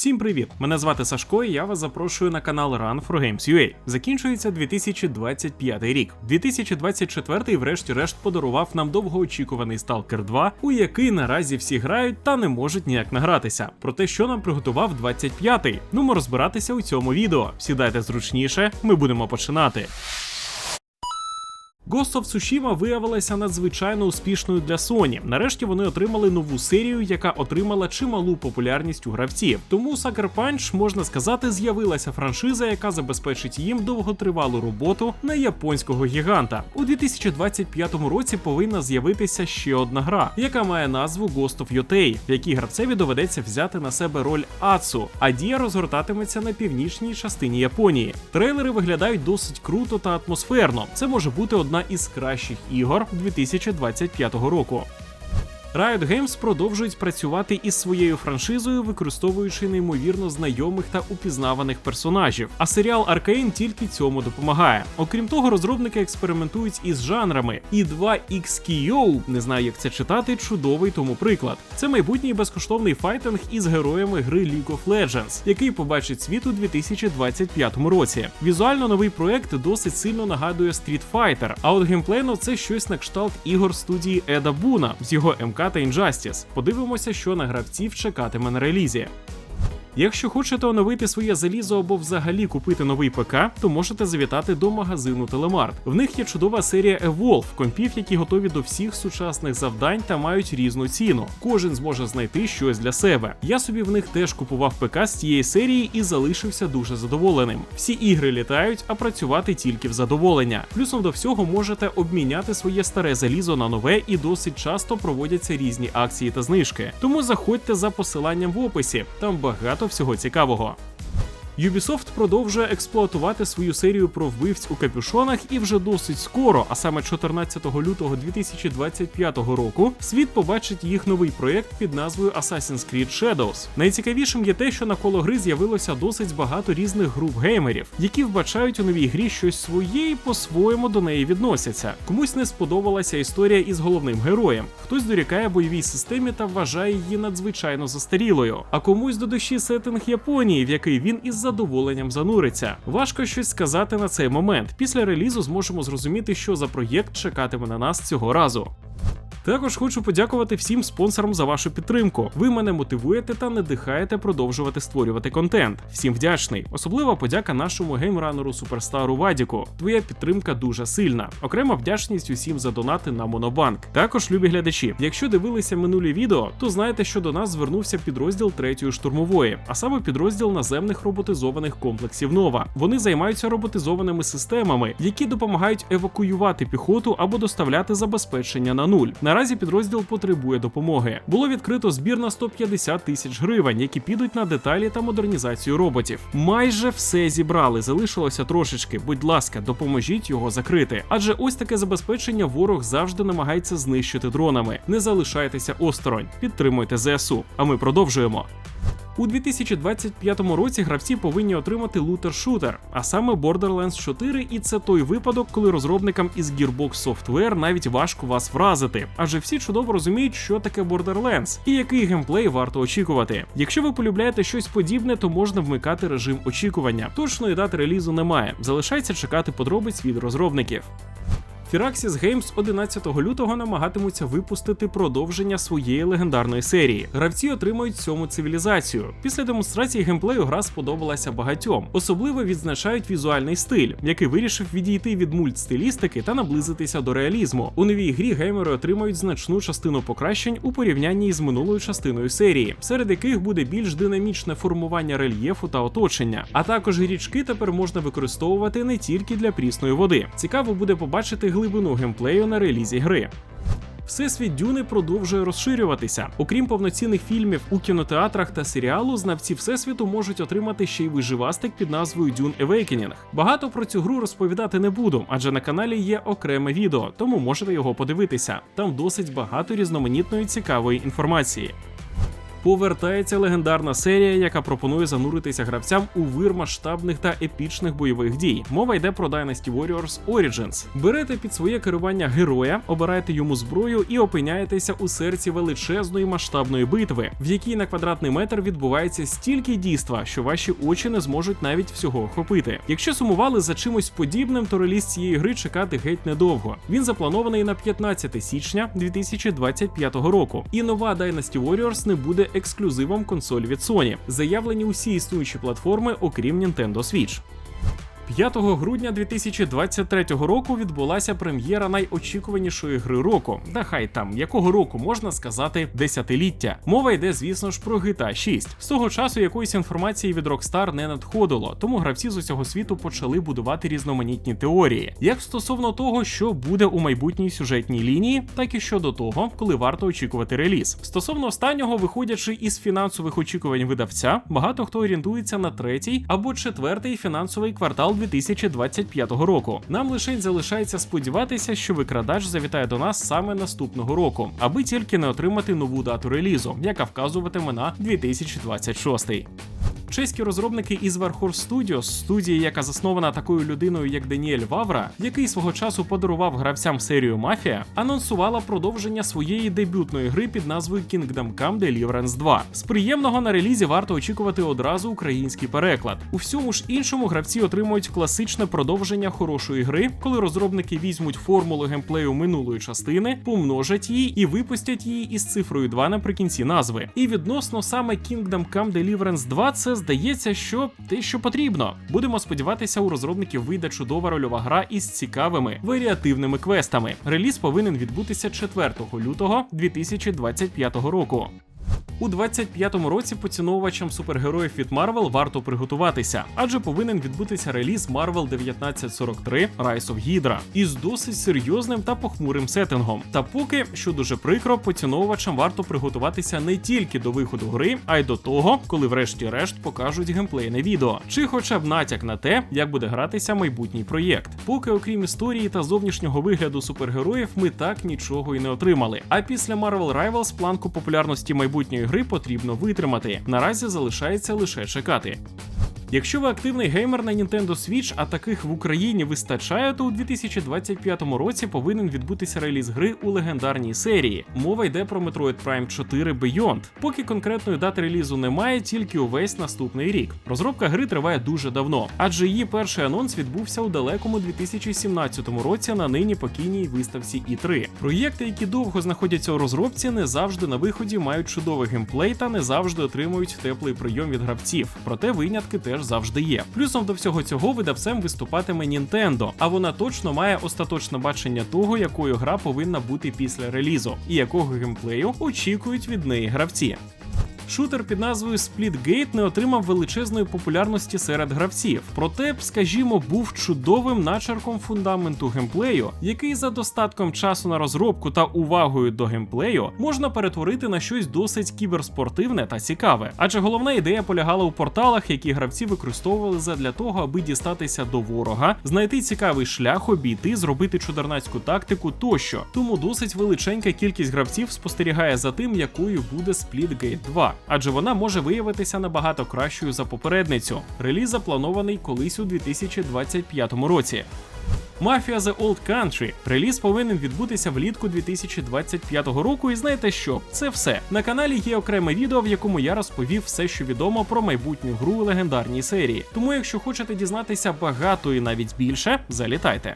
Всім привіт! Мене звати Сашко, і я вас запрошую на канал Run for Games UA. Закінчується 2025 рік. 2024 врешті-решт подарував нам довгоочікуваний Stalker 2, у який наразі всі грають та не можуть ніяк награтися. Про те, що нам приготував 25-й. Ну, ми розбиратися у цьому відео. Сідайте зручніше, ми будемо починати. Ghost of Tsushima виявилася надзвичайно успішною для Sony. Нарешті вони отримали нову серію, яка отримала чималу популярність у гравців. Тому Sucker Punch, можна сказати, з'явилася франшиза, яка забезпечить їм довготривалу роботу на японського гіганта. У 2025 році повинна з'явитися ще одна гра, яка має назву Ghost of Yotei, в якій гравцеві доведеться взяти на себе роль Ацу, а дія розгортатиметься на північній частині Японії. Трейлери виглядають досить круто та атмосферно. Це може бути одна із кращих ігор 2025 року. Riot Games продовжують працювати із своєю франшизою, використовуючи неймовірно знайомих та упізнаваних персонажів. А серіал Аркейн тільки цьому допомагає. Окрім того, розробники експериментують із жанрами. І 2XKO, не знаю, як це читати, чудовий тому приклад. Це майбутній безкоштовний файтинг із героями гри League of Legends, який побачить світ у 2025 році. Візуально новий проект досить сильно нагадує Street Fighter, а от геймплейно це щось на кшталт ігор студії Еда Буна з його МК та Injustice. Подивимося, що на гравців чекатиме на релізі. Якщо хочете оновити своє залізо або взагалі купити новий ПК, то можете завітати до магазину Телемарт. В них є чудова серія Evolve, компів, які готові до всіх сучасних завдань та мають різну ціну. Кожен зможе знайти щось для себе. Я собі в них теж купував ПК з цієї серії і залишився дуже задоволеним. Всі ігри літають, а працювати тільки в задоволення. Плюсом до всього можете обміняти своє старе залізо на нове і досить часто проводяться різні акції та знижки. Тому заходьте за посиланням в описі. Там багато всього цікавого. Ubisoft продовжує експлуатувати свою серію про вбивць у капюшонах, і вже досить скоро, а саме 14 лютого 2025 року, світ побачить їх новий проєкт під назвою Assassin's Creed Shadows. Найцікавішим є те, що навколо гри з'явилося досить багато різних груп геймерів, які вбачають у новій грі щось своє і по-своєму до неї відносяться. Комусь не сподобалася історія із головним героєм, хтось дорікає бойовій системі та вважає її надзвичайно застарілою, а комусь до душі сеттинг Японії, в який він із задоволенням зануриться. Важко щось сказати на цей момент. Після релізу зможемо зрозуміти, що за проєкт чекатиме на нас цього разу. Також хочу подякувати всім спонсорам за вашу підтримку. Ви мене мотивуєте та надихаєте продовжувати створювати контент. Всім вдячний. Особлива подяка нашому геймранеру суперстару Вадіку. Твоя підтримка дуже сильна. Окрема вдячність усім за донати на Монобанк. Також, любі глядачі, якщо дивилися минулі відео, то знаєте, що до нас звернувся підрозділ третьої штурмової, а саме підрозділ наземних роботизованих комплексів Нова. Вони займаються роботизованими системами, які допомагають евакуювати піхоту або доставляти забезпечення на нуль. Наразі підрозділ потребує допомоги. Було відкрито збір на 150 тисяч гривень, які підуть на деталі та модернізацію роботів. Майже все зібрали, залишилося трошечки. Будь ласка, допоможіть його закрити. Адже ось таке забезпечення ворог завжди намагається знищити дронами. Не залишайтеся осторонь, підтримуйте ЗСУ. А ми продовжуємо. У 2025 році гравці повинні отримати лутер-шутер, а саме Borderlands 4, і це той випадок, коли розробникам із Gearbox Software навіть важко вас вразити, адже всі чудово розуміють, що таке Borderlands і який геймплей варто очікувати. Якщо ви полюбляєте щось подібне, то можна вмикати режим очікування. Точної дати релізу немає. Залишається чекати подробиць від розробників. Firaxis Games 11 лютого намагатимуться випустити продовження своєї легендарної серії. Гравці отримують сьому цивілізацію. Після демонстрації геймплею гра сподобалася багатьом. Особливо відзначають візуальний стиль, який вирішив відійти від мультстилістики та наблизитися до реалізму. У новій грі геймери отримають значну частину покращень у порівнянні з минулою частиною серії, серед яких буде більш динамічне формування рельєфу та оточення. А також річки тепер можна використовувати не тільки для прісної води. Цікаво буде побачити глибину геймплею на релізі гри. Всесвіт Дюни продовжує розширюватися. Окрім повноцінних фільмів у кінотеатрах та серіалу, знавці всесвіту можуть отримати ще й виживастик під назвою Dune Awakening. Багато про цю гру розповідати не буду, адже на каналі є окреме відео, тому можете його подивитися. Там досить багато різноманітної цікавої інформації. Повертається легендарна серія, яка пропонує зануритися гравцям у вир масштабних та епічних бойових дій. Мова йде про Dynasty Warriors Origins. Берете під своє керування героя, обираєте йому зброю і опиняєтеся у серці величезної масштабної битви, в якій на квадратний метр відбувається стільки дійства, що ваші очі не зможуть навіть всього охопити. Якщо сумували за чимось подібним, то реліз цієї гри чекати геть недовго. Він запланований на 15 січня 2025 року. І нова Dynasty Warriors не буде ексклюзивом консоль від Sony. Заявлені усі існуючі платформи, окрім Nintendo Switch. 5 грудня 2023 року відбулася прем'єра найочікуванішої гри року. Да хай там якого року можна сказати десятиліття. Мова йде, звісно ж, про GTA 6. З того часу якоїсь інформації від Rockstar не надходило, тому гравці з усього світу почали будувати різноманітні теорії, як стосовно того, що буде у майбутній сюжетній лінії, так і щодо того, коли варто очікувати реліз. Стосовно останнього, виходячи із фінансових очікувань видавця, багато хто орієнтується на третій або четвертий фінансовий квартал 2025 року. Нам лише залишається сподіватися, що викрадач завітає до нас саме наступного року, аби тільки не отримати нову дату релізу, яка вказуватиме на 2026. Чеські розробники із Warhorse Studios, студії, яка заснована такою людиною, як Даніель Вавра, який свого часу подарував гравцям серію Мафія, анонсувала продовження своєї дебютної гри під назвою Kingdom Come Deliverance 2. З приємного на релізі варто очікувати одразу український переклад. У всьому ж іншому гравці отримують класичне продовження хорошої гри, коли розробники візьмуть формулу геймплею минулої частини, помножать її і випустять її із цифрою 2 наприкінці назви. І відносно саме Kingdom Come Deliverance 2 це здається, що те, що потрібно. Будемо сподіватися, у розробників вийде чудова рольова гра із цікавими варіативними квестами. Реліз повинен відбутися 4 лютого 2025 року. У 25-му році поціновувачам супергероїв від Marvel варто приготуватися, адже повинен відбутися реліз Marvel 1943 Rise of Hydra із досить серйозним та похмурим сеттингом. Та поки, що дуже прикро, поціновувачам варто приготуватися не тільки до виходу гри, а й до того, коли врешті-решт покажуть геймплейне відео, чи хоча б натяк на те, як буде гратися майбутній проєкт. Поки, окрім історії та зовнішнього вигляду супергероїв, ми так нічого й не отримали. А після Marvel Rivals планку популярності майбутньої гри потрібно витримати. Наразі залишається лише чекати. Якщо ви активний геймер на Nintendo Switch, а таких в Україні вистачає, то у 2025 році повинен відбутися реліз гри у легендарній серії. Мова йде про Metroid Prime 4 Beyond. Поки конкретної дати релізу немає, тільки увесь наступний рік. Розробка гри триває дуже давно, адже її перший анонс відбувся у далекому 2017 році на нині покійній виставці E3. Проєкти, які довго знаходяться у розробці, не завжди на виході мають чудовий геймплей та не завжди отримують теплий прийом від гравців. Проте винятки теж завжди є. Плюсом до всього цього видавцем виступатиме Nintendo, а вона точно має остаточне бачення того, якою гра повинна бути після релізу, і якого геймплею очікують від неї гравці. Шутер під назвою Splitgate не отримав величезної популярності серед гравців, проте, скажімо, був чудовим начерком фундаменту геймплею, який за достатком часу на розробку та увагою до геймплею можна перетворити на щось досить кіберспортивне та цікаве. Адже головна ідея полягала у порталах, які гравці використовували задля того, аби дістатися до ворога, знайти цікавий шлях, обійти, зробити чудернацьку тактику тощо. Тому досить величенька кількість гравців спостерігає за тим, якою буде Splitgate 2 адже вона може виявитися набагато кращою за попередницю. Реліз запланований колись у 2025 році. Мафія The Old Country. Реліз повинен відбутися влітку 2025 року. І знаєте що? Це все. На каналі є окреме відео, в якому я розповів все, що відомо про майбутню гру у легендарній серії. Тому, якщо хочете дізнатися багато і навіть більше, залітайте.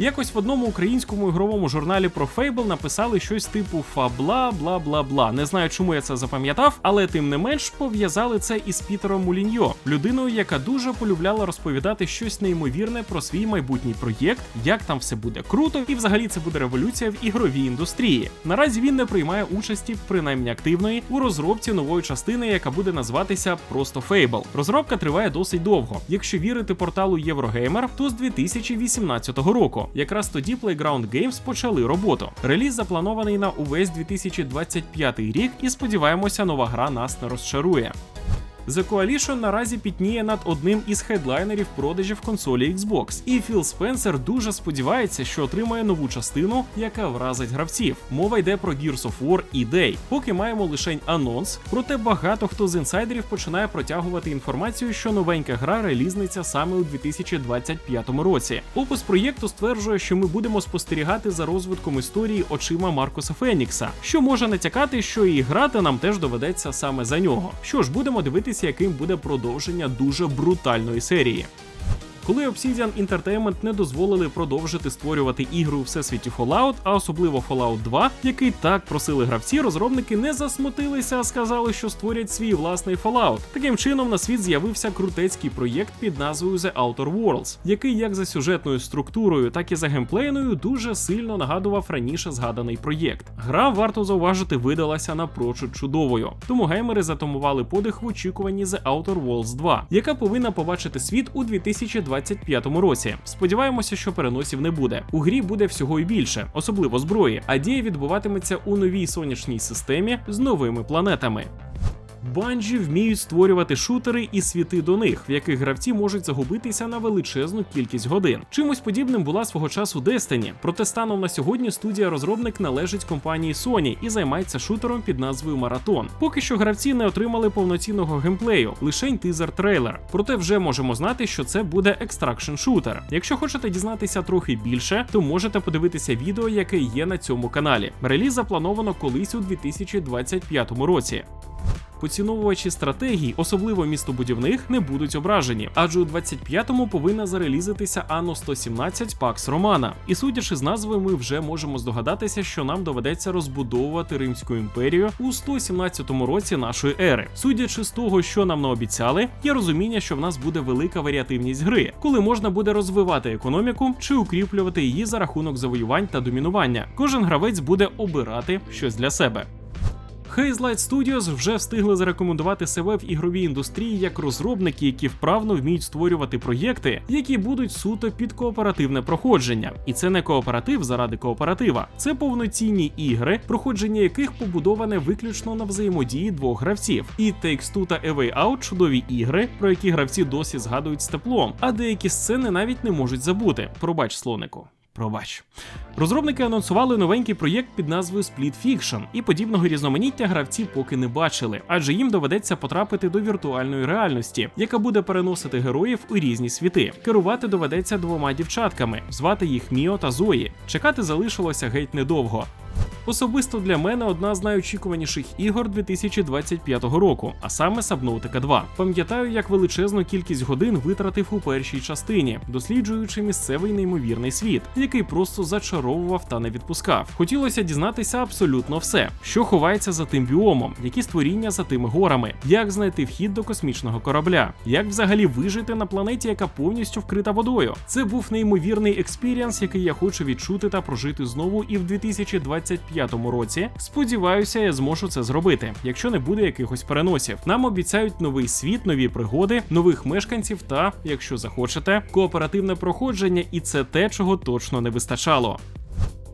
Якось в одному українському ігровому журналі про Fable написали щось типу фабла, бла бла бла. Не знаю, чому я це запам'ятав, але тим не менш пов'язали це із Пітером Муліньо, людиною, яка дуже полюбляла розповідати щось неймовірне про свій майбутній проєкт, як там все буде круто, і взагалі це буде революція в ігровій індустрії. Наразі він не приймає участі, принаймні активної, у розробці нової частини, яка буде називатися просто Fable. Розробка триває досить довго. Якщо вірити порталу Єврогеймер, то з 2018 року. Якраз тоді Playground Games почали роботу. Реліз запланований на увесь 2025 рік, і сподіваємося, нова гра нас не розчарує. The Coalition наразі пітніє над одним із хедлайнерів продажів консолі Xbox, і Філ Спенсер дуже сподівається, що отримає нову частину, яка вразить гравців. Мова йде про Gears of War і Day. Поки маємо лише анонс, проте багато хто з інсайдерів починає протягувати інформацію, що новенька гра релізниться саме у 2025 році. Опис проєкту стверджує, що ми будемо спостерігати за розвитком історії очима Маркуса Фенікса, що може натякати, що і грати нам теж доведеться саме за нього. Що ж, будемо дивитися, яким буде продовження дуже брутальної серії. Коли Obsidian Entertainment не дозволили продовжити створювати ігри у всесвіті Fallout, а особливо Fallout 2, який так просили гравці, розробники не засмутилися, а сказали, що створять свій власний Fallout. Таким чином на світ з'явився крутецький проєкт під назвою The Outer Worlds, який як за сюжетною структурою, так і за геймплейною дуже сильно нагадував раніше згаданий проєкт. Гра, варто зауважити, видалася напрочуд чудовою. Тому геймери затамували подих в очікуванні The Outer Worlds 2, яка повинна побачити світ у 2025 році. Сподіваємося, що переносів не буде. У грі буде всього і більше, особливо зброї, а дія відбуватиметься у новій сонячній системі з новими планетами. Банжі вміють створювати шутери і світи до них, в яких гравці можуть загубитися на величезну кількість годин. Чимось подібним була свого часу Destiny, проте станом на сьогодні студія розробник належить компанії Sony і займається шутером під назвою Маратон. Поки що гравці не отримали повноцінного геймплею, лишень тизер трейлер. Проте вже можемо знати, що це буде екстракшн шутер. Якщо хочете дізнатися трохи більше, то можете подивитися відео, яке є на цьому каналі. Реліз заплановано колись у 2025 році. Поціновувачі стратегій, особливо містобудівних, не будуть ображені, адже у 25-му повинна зарелізитися Anno 117 Pax Romana. І судячи з назви, ми вже можемо здогадатися, що нам доведеться розбудовувати Римську імперію у 117 році нашої ери. Судячи з того, що нам наобіцяли, є розуміння, що в нас буде велика варіативність гри, коли можна буде розвивати економіку чи укріплювати її за рахунок завоювань та домінування. Кожен гравець буде обирати щось для себе. Hazelight Studios вже встигли зарекомендувати себе в ігровій індустрії як розробники, які вправно вміють створювати проєкти, які будуть суто під кооперативне проходження. І це не кооператив заради кооператива, це повноцінні ігри, проходження яких побудоване виключно на взаємодії двох гравців. І Takes-Two та A Way Out – чудові ігри, про які гравці досі згадують з теплом, а деякі сцени навіть не можуть забути. Пробач слонику. Пробач. Розробники анонсували новенький проєкт під назвою Split Fiction, і подібного різноманіття гравці поки не бачили, адже їм доведеться потрапити до віртуальної реальності, яка буде переносити героїв у різні світи. Керувати доведеться двома дівчатками, звати їх Міо та Зої. Чекати залишилося геть недовго. Особисто для мене одна з найочікуваніших ігор 2025 року, а саме Subnautica 2. Пам'ятаю, як величезну кількість годин витратив у першій частині, досліджуючи місцевий неймовірний світ, який просто зачаровував та не відпускав. Хотілося дізнатися абсолютно все, що ховається за тим біомом, які створіння за тими горами, як знайти вхід до космічного корабля, як взагалі вижити на планеті, яка повністю вкрита водою. Це був неймовірний експіріанс, який я хочу відчути та прожити знову і в 2025 році. Сподіваюся, я зможу це зробити, якщо не буде якихось переносів. Нам обіцяють новий світ, нові пригоди, нових мешканців та, якщо захочете, кооперативне проходження, і це те, чого точно не вистачало.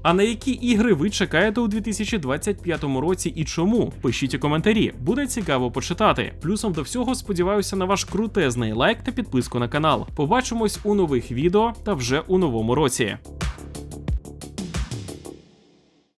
А на які ігри ви чекаєте у 2025 році і чому? Пишіть у коментарі, буде цікаво почитати. Плюсом до всього сподіваюся на ваш крутезний лайк та підписку на канал. Побачимось у нових відео та вже у новому році.